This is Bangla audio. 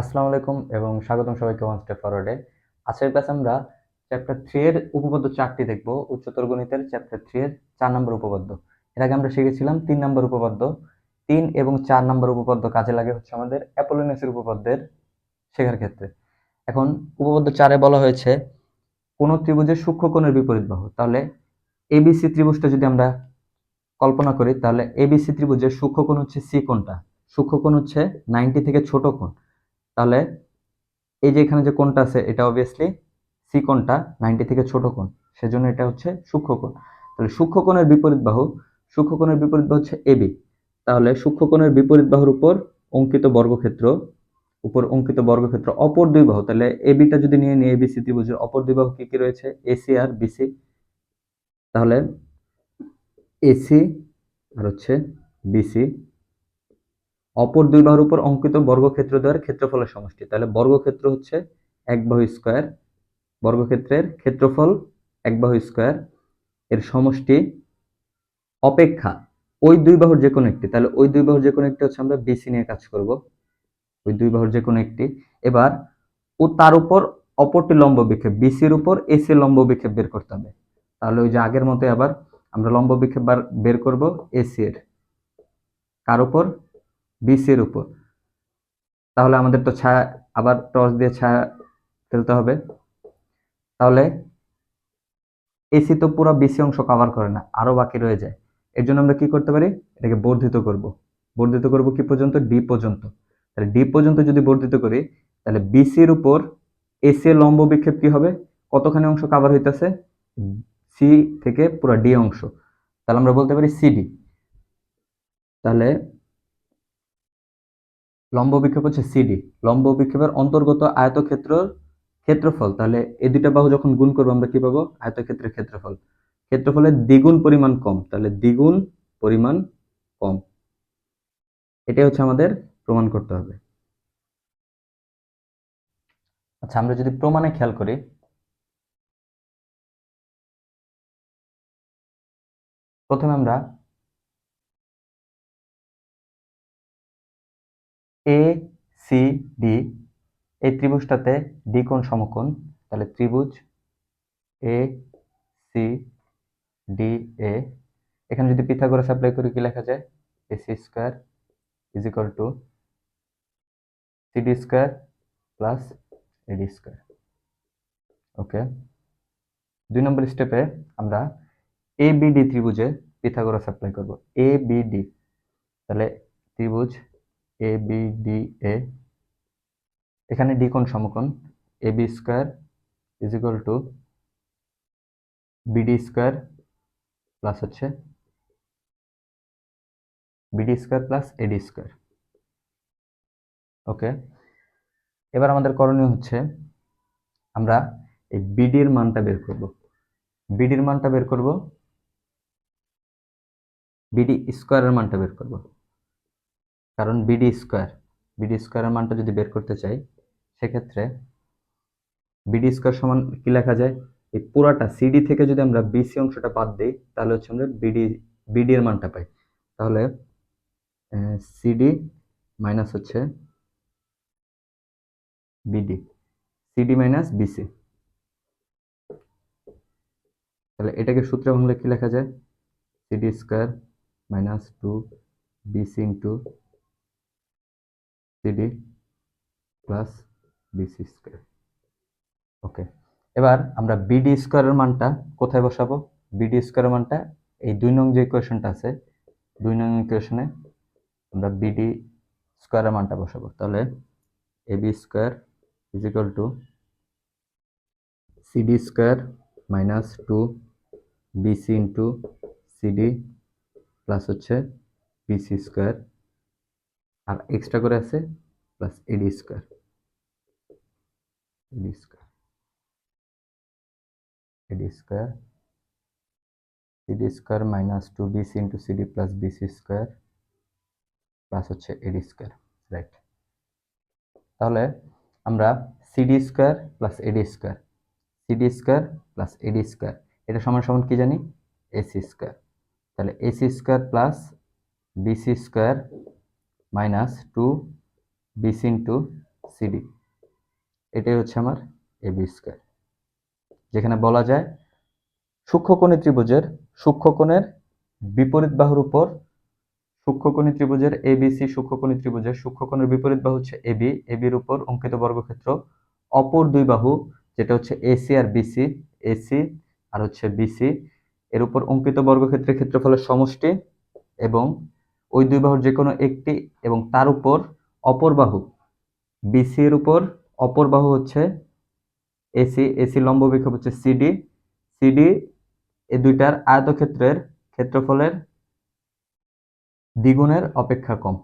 আসসালামু আলাইকুম এবং স্বাগতম সবাইকে ওয়ান স্টেপ ফরওয়ার্ডে আজকের ক্লাসে আমরা চ্যাপ্টার থ্রি এর উপপাদ্য চারটি দেখব। উচ্চতর গণিতের চ্যাপ্টার থ্রি এর চার নম্বর উপপাদ্য এর আগে আমরা শিখেছিলাম তিন নম্বর উপপাদ্য তিন এবং চার নম্বর উপপাদ্য কাজে লাগে হচ্ছে আমাদের অ্যাপোলোনেসের উপপাদ্যের শেখার ক্ষেত্রে। এখন উপপাদ্য চারে বলা হয়েছে, কোন ত্রিভুজের সূক্ষ্মকোণের বিপরীত বাহু। তাহলে এবিসি ত্রিভুজটা যদি আমরা কল্পনা করি, তাহলে এবিসি ত্রিভুজের সূক্ষ্মকোণ হচ্ছে সি কোণটা। সূক্ষ্মকোণ হচ্ছে নাইনটি থেকে ছোট কোণ। তাহলে এই যে এখানে যে কোণটা আছে, এটা অবভিয়াসলি সি কোণটা, নাইনটি থেকে ছোট কোণ। সেজন্য এটা হচ্ছে সূক্ষ্মকোণ তাহলে সূক্ষ্মকোণের বিপরীত বাহু সূক্ষ্মকোণের বিপরীত বাহু হচ্ছে এবি তাহলে সূক্ষ্মকোণের বিপরীত বাহুর উপর অঙ্কিত বর্গক্ষেত্র, উপর অঙ্কিত বর্গক্ষেত্র অপর দুই বাহু। তাহলে এবিটা যদি নিয়ে নিই এবিসি ত্রিভুজের অপর দুই বাহু কি কি রয়েছে? এসি আর বিসি তাহলে এসি আর হচ্ছে বিসি অপর দুই বাহুর উপর অঙ্কিত বর্গক্ষেত্র দ্বয়ের ক্ষেত্রফলের সমষ্টি। তাহলে বর্গক্ষেত্র হচ্ছে এক বাহু স্কোয়ার। বর্গক্ষেত্রের ক্ষেত্রফল এক বাহু স্কোয়ার। এর সমষ্টি অপেক্ষা ওই দুই বাহুর যে কোনো একটি। তাহলে ওই দুই বাহুর যে কোনো একটি হচ্ছে আমরা বিসি নিয়ে কাজ করব। ওই দুই বাহুর যে কোনো একটি। এবার ও তার উপর অপরটি লম্ব বিক্ষেপ। বিসির উপর এসি লম্ব বিক্ষেপ বের করতে হবে। তাহলে ওই যে আগের মতো আবার আমরা লম্ব বিক্ষেপ বার- বের করব এসি এর। কার উপর? বিসির উপর। তাহলে আমাদের তো ছায়া, আবার টর্চ দিয়ে ছায়া ফেলতে হবে। তাহলে এসি তো পুরো বিসি অংশ কভার করে না, আরও বাকি রয়ে যায়। এর জন্য আমরা কি করতে পারি? এটাকে বর্ধিত করব। বর্ধিত করব কি পর্যন্ত? ডি পর্যন্ত। তাহলে ডি পর্যন্ত যদি বর্ধিত করি, তাহলে বিসির উপর এসি লম্ব বিক্ষেপ কি হবে? কতখানি অংশ কভার হইতেছে? সি থেকে পুরো ডি অংশ। তাহলে আমরা বলতে পারি সিডি তাহলে লম্ব বিক্ষেপ হচ্ছে সিডি লম্ব বিক্ষেপের অন্তর্গত আয়তক্ষেত্র ক্ষেত্রফল। তাহলে এই দুইটা বাহু যখন গুণ করব, আমরা কি পাবো? আয়তক্ষেত্রের ক্ষেত্রফল। ক্ষেত্রফলের দ্বিগুণ পরিমাণ কম। তাহলে দ্বিগুণ পরিমাণ কম। এটাই হচ্ছে আমাদের প্রমাণ করতে হবে। আচ্ছা আমরা যদি প্রমাণে খেয়াল করি। প্রথমে আমরা এ সি ডি এই ত্রিভুজটাতে ডি কোণ সমকোণ, তাহলে ত্রিভুজ এ সি ডি এ এখানে যদি পিথাগোরাস অ্যাপ্লাই করি, কি লেখা যায়? AC square is equal to CD square plus AD square okay দুই নম্বর স্টেপে আমরা এ বিডি ত্রিভুজে পিথাগোরাস অ্যাপ্লাই করব। এ বিডি তাহলে ত্রিভুজ এ বি ডি এ এখানে ডি কোণ সমকোণ? A B square is equal to BD square plus হচ্ছে BD square plus AD square okay এবার আমাদের করণীয় হচ্ছে আমরা এই বিডির মানটা বের করব। বিডির মানটা বের করব। বিডি স্কোয়ারের মানটা বের করব। কারণ বিডি স্কোয়ার বিডি স্কোয়ারের মানটা যদি বের করতে চাই, সেক্ষেত্রে বিডি স্কোয়ার সমান কি লেখা যায়? এই পুরাটা সিডি থেকে যদি আমরা বিসি অংশটা বাদ দিই, তাহলে হচ্ছে আমরা বিডি বিডি এর মানটা পাই। তাহলে সিডি মাইনাস হচ্ছে বিডি সিডি মাইনাস বিসি তাহলে এটাকে সূত্রে ভাঙলে কি লেখা যায়? CD square minus two BC into CD plus BC square okay এবার আমরা বিডি স্কোয়ারের মানটা কোথায় বসাবো? বিডি স্কোয়ারের মানটা এই দুই নং যে ইকুয়েশনটা আছে, দুই নং ইকুয়েশনে আমরা বিডি স্কোয়ারের মানটা বসাবো। তাহলে AB square is equal to CD square minus two BC into CD plus হচ্ছে বিসি স্কোয়ার আর এক্সট্রা করে আছে plus AD square AD square AD square CD square minus two BC into CD plus BC square plus হচ্ছে এডি স্কোয়ার রাইট তাহলে আমরা CD square plus AD square CD square plus AD square এটা সমান সমান কি জানি? এসি স্কোয়ার তাহলে AC square plus BC square minus two BC into CD এটাই হচ্ছে আমার এবি স্কোয়ার। যেখানে বলা যায় সূক্ষ্মকোণী ত্রিভুজের সূক্ষ্মকোণের বিপরীত বাহুর উপর সূক্ষ্মকোণী ত্রিভুজের এবিসি সূক্ষ্মকোণী ত্রিভুজের সূক্ষ্মকোণের বিপরীত বাহু হচ্ছে এবি এবির উপর অঙ্কিত বর্গক্ষেত্র। অপর দুই বাহু, যেটা হচ্ছে এসি আর বিসি এসি আর হচ্ছে বিসি এর উপর অঙ্কিত বর্গক্ষেত্রের ক্ষেত্রফলের সমষ্টি এবং ওই দুই বাহুর যে কোনো একটি এবং তার উপর অপর বাহু বিসি এর উপর অপর বাহু হচ্ছে এসি এসি লম্ব বিক্ষোভ হচ্ছে সিডি সিডি এ দুইটার আয়তক্ষেত্রের ক্ষেত্রফলের দ্বিগুণের অপেক্ষা কম